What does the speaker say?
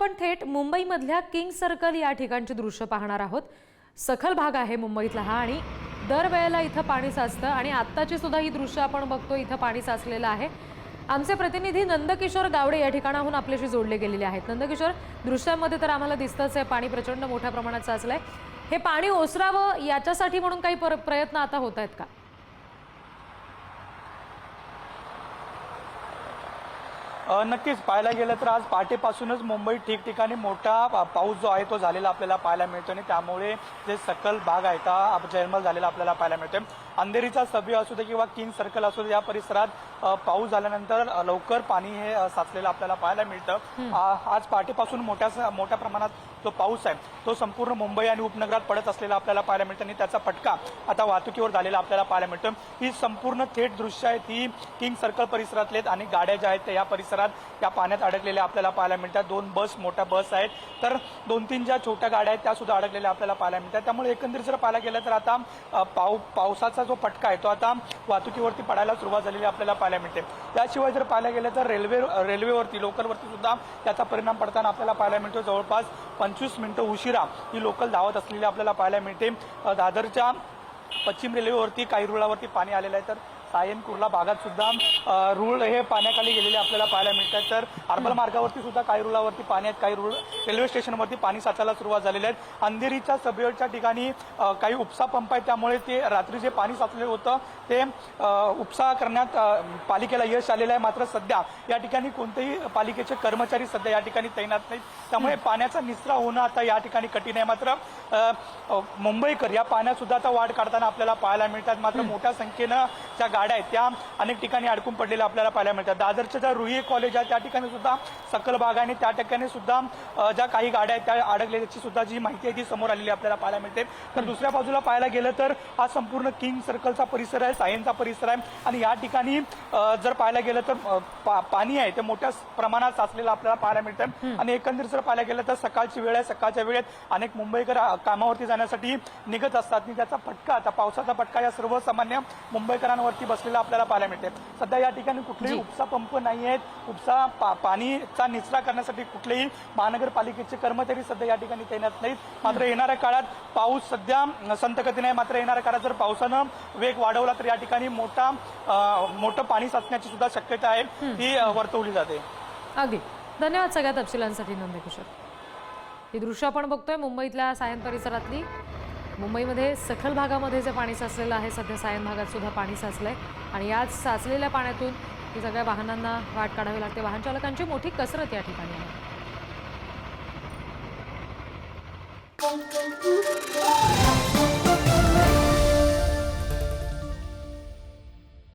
आपण थेट मुंबईमधल्या king circle या ठिकाणची दृश्य पाहणार आहोत. सखल भाग आहे मुंबईतला हा आणि दरवेळेला इथं पाणी साचतं आणि आत्ताची सुद्धा ही दृश्य आपण बघतो इथं पाणी साचलेलं आहे. आमचे प्रतिनिधी नंदकिशोर गावडे या ठिकाणाहून आपल्याशी जोडले गेलेले आहेत. नंदकिशोर दृश्यांमध्ये तर आम्हाला दिसतंच आहे पाणी प्रचंड मोठ्या प्रमाणात साचलंय. हे पाणी ओसरावं याच्यासाठी म्हणून काही प्रयत्न आता होत आहेत का? नक्कीच पाहायला गेलं तर आज पहाटेपासूनच मुंबईत ठिकठिकाणी मोठा पाऊस जो आहे तो झालेला आपल्याला पाहायला मिळतो आणि त्यामुळे जे सकल भाग आहे का जयमल झालेला आपल्याला पाहायला मिळतोय. अंधेरीचा सभ्य असू दे किंवा किंग सर्कल असू दे या परिसरात पाऊस झाल्यानंतर लवकर पाणी हे साचलेलं आपल्याला पाहायला मिळतं. आज पहाटेपासून मोठ्या मोठ्या प्रमाणात जो पाऊस आहे. तो संपूर्ण मुंबई आणि उपनगरात पडत असलेला आपल्याला पाहायला मिळतं आणि त्याचा फटका आता वाहतुकीवर झालेला आपल्याला पाहायला मिळतो ही संपूर्ण थेट दृश्य आहेत ही किंग सर्कल परिसरातले आहेत आणि गाड्या ज्या आहेत त्या या परिसरात या पाण्यात अडकलेल्या आपल्याला पाहायला मिळतात. दोन बस मोठ्या बस आहेत. तर दोन तीन ज्या छोट्या गाड्या आहेत त्या सुद्धा अडकलेल्या आपल्याला पाहायला मिळतात. त्यामुळे एकंदरीत जर पाहायला गेलं तर आता पाऊ पावसाचा जो फटका आहे तो आता वाहतुकीवरती पडायला सुरुवात झालेली आपल्याला पाहायला मिळते. त्याशिवाय जर पाहायला गेलं तर रेल्वे रेल्वेवरती लोकलवरती सुद्धा त्याचा परिणाम पडताना आपल्याला पाहायला मिळतो जवळपास पंचवीस मिनिटं उशिरा ही लोकल धावत असलेली आपल्याला पाहायला मिळते. दादरच्या पश्चिम रेल्वेवरती काही रुळावरती पाणी आलेलं आहे. तर सायन कुर्ला भागात सुद्धा रुळ हे पाण्याखाली गेलेले आपल्याला पाहायला मिळतात. तर अर्बल मार्गावरती सुद्धा काही रुळावरती पाणी आहेत काही रुळ रेल्वे स्टेशनवरती पाणी साचायला सुरुवात झालेली आहे. अंधेरीच्या सबवेच्या ठिकाणी काही उपसा पंप आहेत त्यामुळे ते रात्री जे पाणी साचलेलं होतं ते उपसा करण्यात पालिकेला यश आलेलं आहे. मात्र सध्या या ठिकाणी कोणतेही पालिकेचे कर्मचारी सध्या या ठिकाणी तैनात नाहीत. त्यामुळे पाण्याचा निचरा होणं आता या ठिकाणी कठीण आहे. मात्र मुंबईकर या पाण्यात सुद्धा आता वाढ काढताना आपल्याला पाहायला मिळतात. मात्र मोठ्या संख्येनं ज्या गाड्या आहेत. त्या अनेक ठिकाणी अडकून पडलेल्या आपल्याला पाहायला मिळतात. दादरच्या ज्या रुई कॉलेज आहे त्या ठिकाणी सुद्धा सकल भाग आहे आणि त्या ठिकाणी सुद्धा ज्या काही गाड्या आहेत त्या अडकलेल्याची सुद्धा जी माहिती आहे ती समोर आलेली आपल्याला पाहायला मिळते. तर दुसऱ्या बाजूला पाहायला गेलं तर हा संपूर्ण किंग सर्कलचा परिसर आहे सायनचा परिसर आहे. आणि या ठिकाणी जर पाहायला गेलं तर पा- पाणी आहे ते मोठ्या प्रमाणात साचलेलं आपल्याला पाहायला मिळतं आणि एकंदरीत जर पाहायला गेलं तर सकाळची वेळ आहे. सकाळच्या वेळेत अनेक मुंबईकर कामावरती जाण्यासाठी निघत असतात. आणि त्याचा फटका आता पावसाचा फटका या सर्वसामान्य मुंबईकरांवरती बसलेला आपल्याला पाहायला मिळते. सध्या या ठिकाणी कुठलेही. उपसा पंप नाही आहेत उपसा पा- पाणीचा निचरा करण्यासाठी कुठलेही महानगरपालिकेचे कर्मचारी सध्या या ठिकाणी तैनात नाहीत. मात्र येणाऱ्या काळात पाऊस सध्या संत गती नाही मात्र येणाऱ्या काळात जर पावसानं वेग वाढवला तर या ठिकाणी मोठा मोठं पाणी साचण्याची सुद्धा शक्यता आहे. ती वर्तवली जाते. अगदी. धन्यवाद सगळ्या तपशिलांसाठी नंदकिशोर. ही दृश्य आपण बघतोय मुंबईतल्या सायन परिसरातली. मुंबईमध्ये सखल भागामध्ये जे पाणी साचलेलं आहे सध्या सायन भागात सुद्धा पाणी आहे आणि याच साचलेल्या पाण्यातून ही सगळ्या वाहनांना वाट काढावी लागते. वाहन चालकांची मोठी कसरत या ठिकाणी आहे.